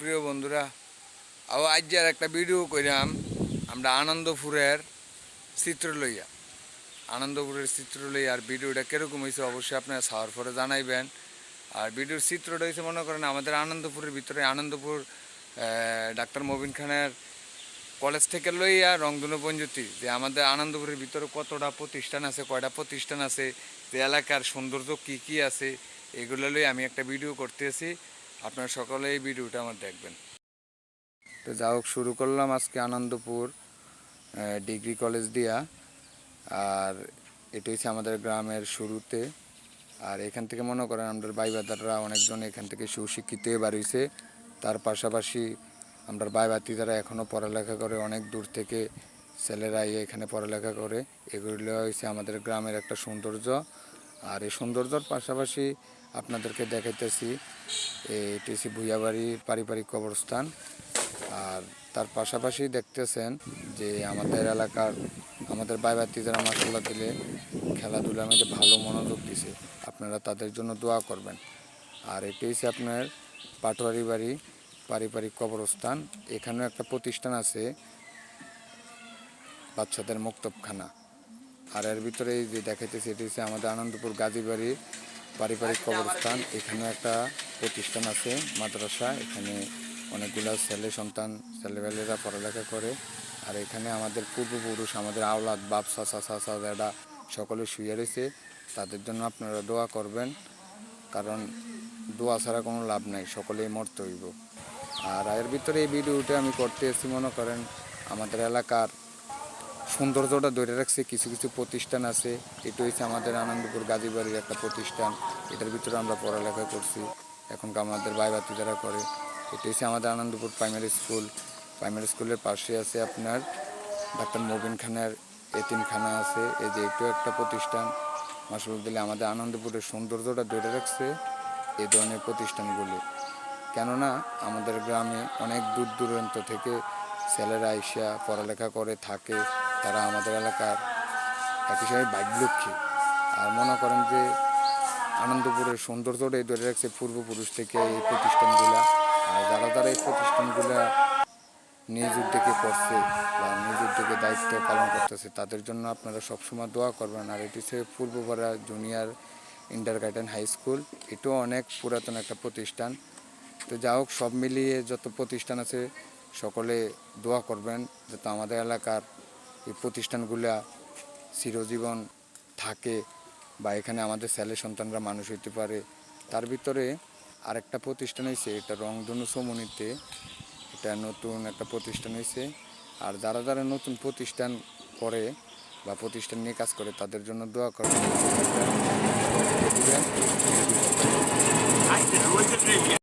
প্রিয় বন্ধুরা। আও আজ আর একটা ভিডিও কইরাম, আমরা আনন্দপুরের চিত্র লইয়া আনন্দপুরের চিত্র লইয়া আর ভিডিওটা কীরকম হয়েছে অবশ্যই আপনারা সাওয়ার পরে জানাইবেন। আর ভিডিওর চিত্রটা হয়েছে মনে করেন আমাদের আনন্দপুরের ভিতরে, আনন্দপুর ডাক্তার মবিন খানের কলেজ থেকে লইয়া রংধনু পঞ্জুতি, যে আমাদের আনন্দপুরের ভিতরে কতটা প্রতিষ্ঠান আছে, কয়টা প্রতিষ্ঠান আছে, যে এলাকার সৌন্দর্য কি কি আছে, এগুলো লই আমি একটা ভিডিও করতেছি। আপনারা সকলে এই ভিডিওটা আমার দেখবেন। তো যা হোক, শুরু করলাম আজকে আনন্দপুর ডিগ্রি কলেজ দিয়া। আর এটা হচ্ছে আমাদের গ্রামের শুরুতে। আর এখান থেকে মনে করেন আমাদের ভাই বাদাররা অনেকজন এখান থেকে সুশিক্ষিত এবার হয়েছে। তার পাশাপাশি আমরা ভাই বাতিদারা এখনও পড়ালেখা করে, অনেক দূর থেকে ছেলেরা এখানে পড়ালেখা করে। এগুলো হয়েছে আমাদের গ্রামের একটা সৌন্দর্য। আর এই সৌন্দর্যর পাশাপাশি আপনাদেরকে দেখাইতেছি এটি হচ্ছে ভুইয়াবাড়ির পারিবারিক কবরস্থান। আর তার পাশাপাশি দেখতেছেন যে আমাদের এলাকার, আমাদের বাইবাতি যারা মাসাল্লাহ দিলে খেলাধুলার মধ্যে ভালো মনোযোগ দিছে। আপনারা তাদের জন্য দোয়া করবেন। আর এটি হচ্ছে আপনার পাটোয়ারি বাড়ি পারিবারিক কবরস্থান। এখানেও একটা প্রতিষ্ঠান আছে, বাচ্চাদের মুক্তবখানা। আর এর ভিতরে যে দেখাইতেছে, এটি হচ্ছে আমাদের আনন্দপুর গাজীবাড়ি পারিবারিক কবরস্থান এখানে একটা প্রতিষ্ঠান আছে, মাদ্রাসা, এখানে অনেকগুলো ছেলে সন্তান, ছেলেবেলেরা পড়ালেখা করে। আর এখানে আমাদের পূর্বপুরুষ, আমাদের আওলাদ, বাপ, চাচা চাচা, দাদা সকলে শুয়ে রয়েছে। তাদের জন্য আপনারা দোয়া করবেন, কারণ দোয়া ছাড়া কোনো লাভ নাই, সকলেই মরতে হইব। আর এর ভিতরে এই ভিডিওটা আমি করতে এসেছি, মনে করেন, আমাদের এলাকার সৌন্দর্যটা ধরে রাখছে, কিছু কিছু প্রতিষ্ঠান আছে। এটা হচ্ছে আমাদের আনন্দপুর গাজীবাড়ির একটা প্রতিষ্ঠান। এটার ভিতরে আমরা পড়ালেখা করছি। এখন আমাদের ভাই বাতি যারা করে, এটা হচ্ছে আমাদের আনন্দপুর প্রাইমারি স্কুল প্রাইমারি স্কুলের পাশে আছে আপনার ডাক্তার মবিন খানের এতিমখানা আছে। এই যে এটাও একটা প্রতিষ্ঠান। মাসুল দিলে আমাদের আনন্দপুরের সৌন্দর্যটা ধরে রাখছে এই ধরনের প্রতিষ্ঠানগুলি। কেননা আমাদের গ্রামে অনেক দূর দূরান্ত থেকে ছেলেরা আইসা পড়ালেখা করে, থাকে। তারা আমাদের এলাকার এক হিসাবে বাগ্যলক্ষ্মী আর মনে করেন যে আনন্দপুরের সৌন্দর্যটাই ধরে রাখছে পূর্বপুরুষ থেকে এই প্রতিষ্ঠানগুলো। আর যারা যারা এই প্রতিষ্ঠানগুলো নিজ উদ্যোগে করছে বা নিজ উদ্যোগে দায়িত্ব পালন করতেছে, তাদের জন্য আপনারা সবসময় দোয়া করবেন। আর এটি হচ্ছে Purbapara junior inter garden high school. এটাও অনেক পুরাতন একটা প্রতিষ্ঠান। তো যা হোক, সব মিলিয়ে যত প্রতিষ্ঠান আছে, সকলে দোয়া করবেন, যাতে আমাদের এলাকার এই প্রতিষ্ঠানগুলা চিরজীবন থাকে বা এখানে আমাদের ছেলে সন্তানরা মানুষ হইতে পারে, তার ভিতরে আরেকটা প্রতিষ্ঠান হয়েছে এটা রংধনু সমনিতে। এটা নতুন একটা প্রতিষ্ঠান হয়েছে আর যারা যারা নতুন প্রতিষ্ঠান করে বা প্রতিষ্ঠান নিয়ে কাজ করে, তাদের জন্য দোয়া করে